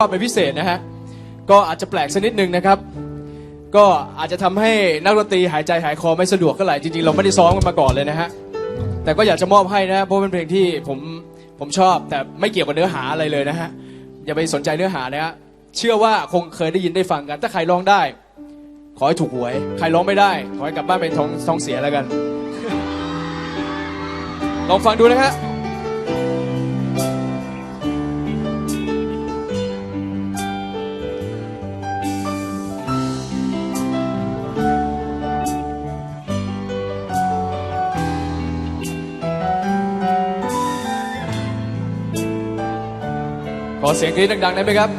ชอบเป็นพิเศษนะฮะ ก็อาจจะแปลกสักนิดนึงนะครับ ก็อาจจะทำให้นักดนตรีหายใจหายคอไม่สะดวกเท่าไหร่จริงๆ เราไม่ได้ซ้อมกันมาก่อนเลยนะฮะ แต่ก็อยากจะมอบให้นะเพราะเป็นเพลงที่ผมผมชอบ แต่ไม่เกี่ยวกับเนื้อหาอะไรเลยนะฮะ อย่าไปสนใจเนื้อหานะฮะ เชื่อว่าคงเคยได้ยินได้ฟังกัน ถ้าใครร้องได้ ขอให้ถูกหวย ใครร้องไม่ได้ ขอให้กลับบ้านเป็นท้องท้องเสียแล้วกัน ลองฟังดูนะฮะ อเสียงกรี๊ดดังๆได้ไหมครับ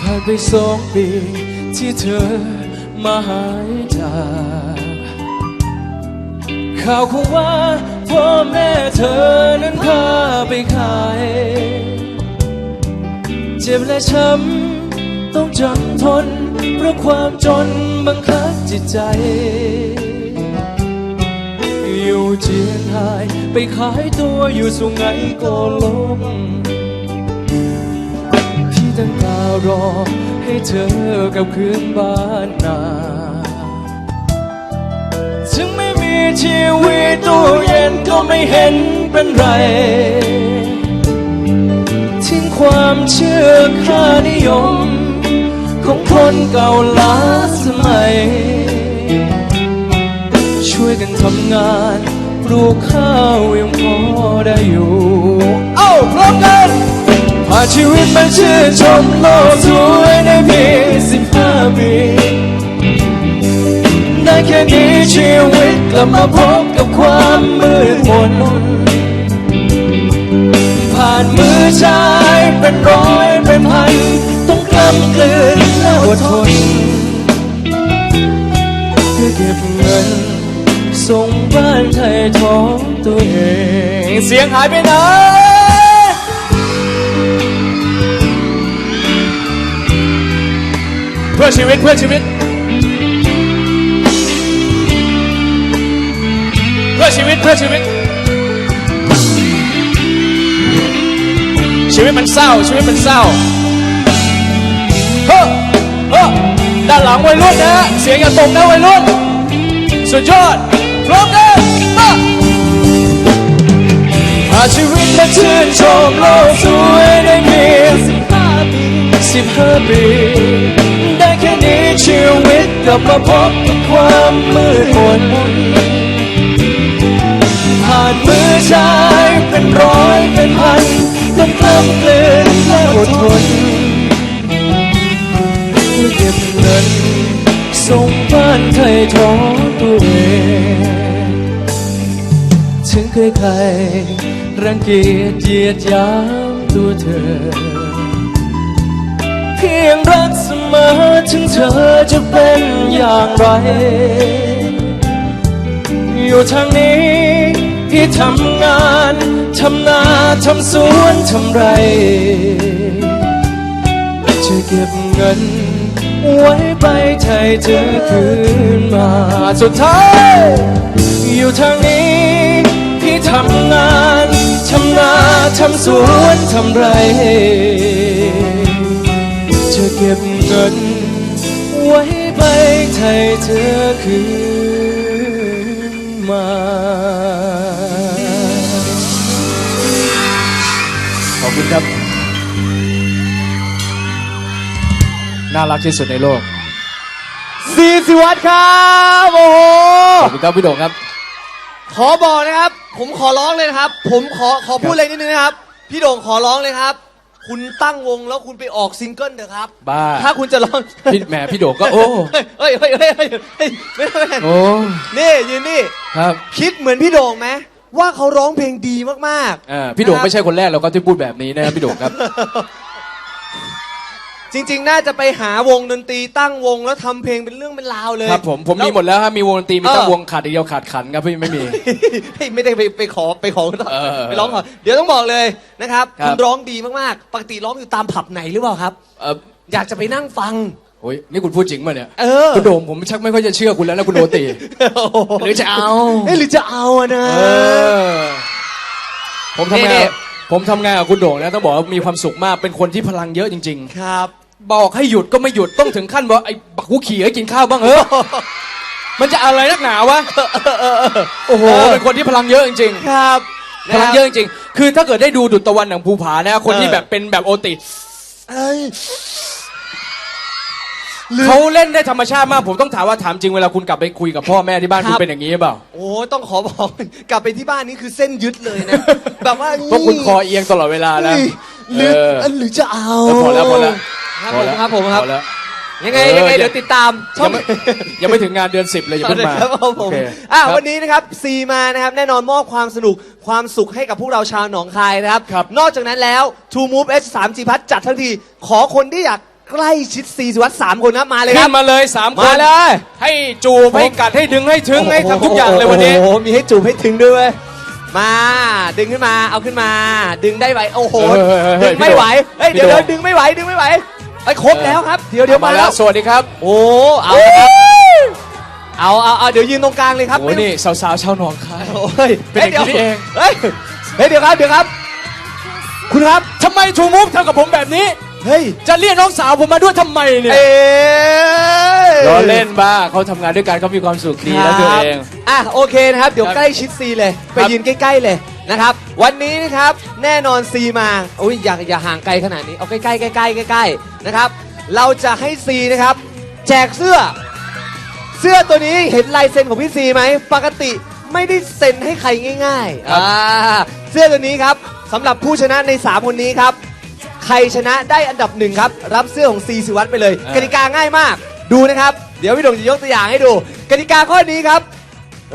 ผ่านไปสองปีที่เธอมาหายจากข่าวคงว่าพ่อแม่เธอนั้นพาไปขาย เจ็บและช้ำต้องจำทน เพราะความจนบังคับจิตใจ เจียงไฮ้ไปขายตัวอยู่สุงไหงโกลกที่ตั้งตารอให้เธอกลับคืนบ้านนาถึงไม่มีทีวีตู้เย็นก็ไม่เห็นเป็นไร ทิ้งความเชื่อค่านิยม ของคนเก่าล้าสมัย ช่วยกันทำงาน ลูกข้าวยังพอได้อยู่เอ้าพร้อมกันพาชีวิตมาชื่นชมโลกสวยในเพียงสิบห้าปีได้แค่นี้ชีวิตกลับมาพบกับความมืดมนผ่านมือชายเป็นร้อยเป็นพัน ต้องกำกลืนและอดทนเพื่อเก็บเงินส่ง บ้นไทยท้องตัวเอง เสียงหายไปไหนเพื่อชีวิตเพื่อชีวิต เพื่อชีวิตเพื่อชีวิต ชีวิตมันเศร้า ชีวิตมันเศร้าเฮ้อเฮ้อด้านหลังวัยรุ่นนะฮะเสียงอย่าตกนะวัยรุ่นสุดยอด พร้อมกันมาพาชีวิตมาชื่นชมโลกสวยได้เพียงสิบห้าปีสิบห้าปีได้แค่นี้ชีวิตกลับมาพบกับความมืดมนผ่านมือชายเป็นร้อยเป็นพันต้องกล้ำกลืน ใคร รังเกียจเยียดยามตัวเธอ เพียงรักเสมอถึงเธอจะเป็นอย่างไร อยู่ทางนี้ที่ทำงานทำนาทำสวนทำไร จะเก็บเงินไว้ไปไทยเธอคืนมาสุดท้ายอยู่ทางนี้ ที่ทำงานทำนาทำสวนทำไร จะเก็บเงิน ไว้ไปไทยเธอคืนมาขอบคุณครับ น่ารักที่สุดในโลก ซีสิวัตรครับ โอ้โห ขอบคุณครับพี่โด่งครับ ขอบอกนะครับ ผมขอร้องเลยนะครับ ผมขอขอพูดอะไรนิดนึงนะครับ พี่โด่งขอร้องเลยครับ คุณตั้งวงแล้วคุณไปออกซิงเกิลเถอะครับ บ้าถ้าคุณจะร้องพี่แหมพี่โด่งก็โอ้เฮ้ยเฮ้ยเฮ้ยเฮ้ยเฮ้ยไม่ไม่ไม่โอ้นี่ยืนนี่ ครับคิดเหมือนพี่โด่งไหมว่าเขาร้องเพลงดีมากอ่าพี่โด่งไม่ใช่คนแรกเราก็ที่พูดแบบนี้นะครับพี่โด่งครับๆ จริง ๆ น่าจะไปหาวงดนตรีตั้งวงแล้วทำเพลงเป็นเรื่องเป็นราวเลยครับผมผมมีแล้วหมดแล้วครับมีวงดนตรีมีตั้งเออวงขาดอีกเดียวขาดขันครับพี่ไม่มี เฮ้ยไม่ได้ไปไปขอไปขอต่อเออไปร้องก่อนเดี๋ยวต้องบอกเลยนะครับครับ คุณร้องดีมากๆ ปกติร้องอยู่ตามผับไหนหรือเปล่าครับ เอออยากจะไปนั่งฟัง โอ้ยนี่คุณพูดจริงป่ะเนี่ยเออ คุณโด่งผมชักไม่ค่อยจะเชื่อคุณแล้วนะคุณโดติหรือจะเอา เอ้ยหรือจะเอาอะนะ เออผมทำนี่งานนี่ผมทำงานกับคุณโด่งนะต้องบอกว่ามีความสุขมากเป็นคนที่พลังเยอะจริง ครับๆ บอกให้หยุดก็ไม่หยุดต้องถึงขั้นว่าไอ้บักกูขี่ให้กินข้าวบ้างเถอะมันจะอะไรนักหนาวะโอ้โหเป็นคนที่พลังเยอะจริงครับๆพลังเยอะจริงๆคือถ้าเกิดได้ดูดุจตะวันหนังภูผานะคนที่เออแบบเป็นแบบโอติเอ้ยหรือเขาเล่นได้ธรรมชาติมากผมต้องถามว่าถามจริงเวลาคุณกลับไปคุยกับพ่อแม่ที่บ้านครัคุณบเป็นอย่างนี้หรือเปล่าโอ้ต้องขอบอกกลับไปที่บ้านนี่คือเส้นยึดเลยนะแบบว่าเพราะคุณคอเอียงตลอดเวลาแล้วหรือเออหรือจะเอาแล้วพอแล้วพอแล้ว ครับผมครับผมครับ พอแล้ว ยังไงเออยังไง เดี๋เดี๋ยยววติดตามช่ยัองงไม่ยังไม่ถึงงานเดือนสิบเลยอย่าเพิ่งมาครับผมโอเคอะครับ วันนี้นะครับซีมานะครับแน่นอนมอบความสนุกความสุขให้กับพวกเราชาวหนองคายนะครับ ครับ นอกจากนั้นแล้ว True Move S 3 G พัทจัดทั้งที ขอคนที่อยากใกล้ชิดซีสิวัตรสามคนนะมาเลยคขึ้รับ นมาเลยสามคนมาเลย ให้จูบให้กัดให้ดึงให้ถึงให้ทำทุกอย่างเลยวันนี้ โอ้โหมีให้จูบให้ถึงด้วยเวยมา ดึงขึ้นมาเอาขึ้นมา ดึงได้ไหวโอ้โหเฮ้ยเฮ้ยเฮ้ดึยงไม่ไหวเฮ้ยพี่เดี๋ยวโด่เดี๋ยวงดึงไม่ไหวดึงไม่ไหวไอ้ยครบแล้วครับ เดี๋ยวเดี๋ยวมาแล้วสวัสดีครับโอ้เอาละครับเอาเอาเอาเดี๋ยวยืนตรงกลางเลยครับโอ้ยนี่สาวๆชาวหนองคาย โอ้ยเป็นอย่างนี้ฮ้เอง เฮ้ยเฮ้ยเดี๋ยวครับเดี๋ยวครับ คุณครับทำไมทูมูฟทำกับผมแบบนี้ เฮ้ยจะเรียกน้องสาวผมมาด้วยทำไมเนี่ยเอ๊ะ ล้อเล่นบ้าเขาทำงานด้วยกันเขามีความสุขดีแล้วตัวเอง อะโอเคนะครับ เดี๋ยวครับใกล้ชิดซีเลย ไปครับ ยืนใกล้ ๆ เลย นะครับ วันนี้นะครับแน่นอนซีมาอุ้ยอย่าอย่าห่างไกลขนาดนี้เอาใกล้ๆใกล้ๆใกล้ๆนะครับเราจะให้ซีนะครับ แจกเสื้อ เสื้อตัวนี้เห็นลายเซ็นของพี่ซีไหมปกติไม่ได้เซ็นให้ใครง่ายๆครับอ่าเสื้อตัวนี้ครับสำหรับผู้ชนะใน 3 คนนี้ครับ ใครชนะได้อันดับหนึ่งครับ รับเสื้อของซีสิวัตรไปเลยกติกาง่ายมาก ดูนะครับ เดี๋ยวพี่ดงจะยกตัวอย่างให้ดูกติกาข้อนี้ครับ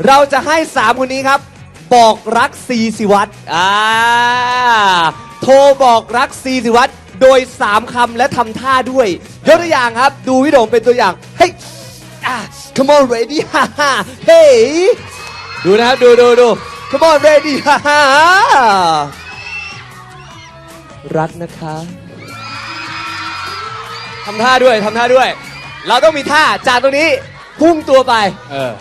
เราจะให้ 3 คนนี้ครับ บอกรักซีสิวัตรอ่าโทรบอกรักซีสิวัตรโดย 3 คำและทำท่าด้วยยกตัวอย่างครับ ดูพี่โดงเป็นตัวอย่าง เฮ้ยอะ come on ready ฮ่าฮ่าเฮ้ยดูนะครับ ดูดูดู come on ready ฮ่าฮ่ารักนะคะทำท่าด้วยทำท่าด้วย เราต้องมีท่าจากตรงนี้พุ่งตัวไป เออ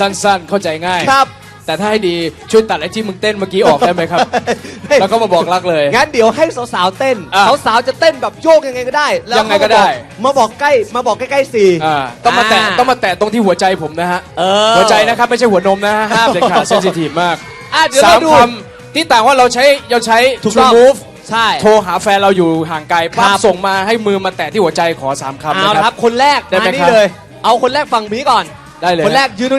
สั้นๆ เข้าใจง่าย ครับ แต่ถ้าให้ดีช่วยตัดไอ้ที่มึงเต้นเมื่อกี้ออกได้ไหมครับ แล้วก็มาบอกรักเลย งั้นเดี๋ยวให้สาวๆเต้น อะสาวๆจะเต้นแบบโยกยังไงก็ได้แล้วยังไงก็ได้ มาบอกใกล้มาบอกใกล้ๆสี่ อ่าต้องมาแตะอ่าต้องมาแตะตรงที่หัวใจผมนะฮะเออ หัวใจนะครับไม่ใช่หัวนมนะฮะห้ามเด็ดขาดเซนซิทีฟมากอะเดี๋ยวสาเรามดู คำที่ต่างว่าเราใช้เราใช้ ถูก True ต้อง Move ใช่ โทรหาแฟนเราอยู่ห่างไกลปั๊บครับ ส่งมาให้มือมาแตะที่หัวใจขอสามคำเอานะละคครัรับ บ คนแรกได้ไหมมานี่ครับ เลย เอาคนแรกฝั่งนี้ก่อน ได้เลยคนแรกยืนตรงนี้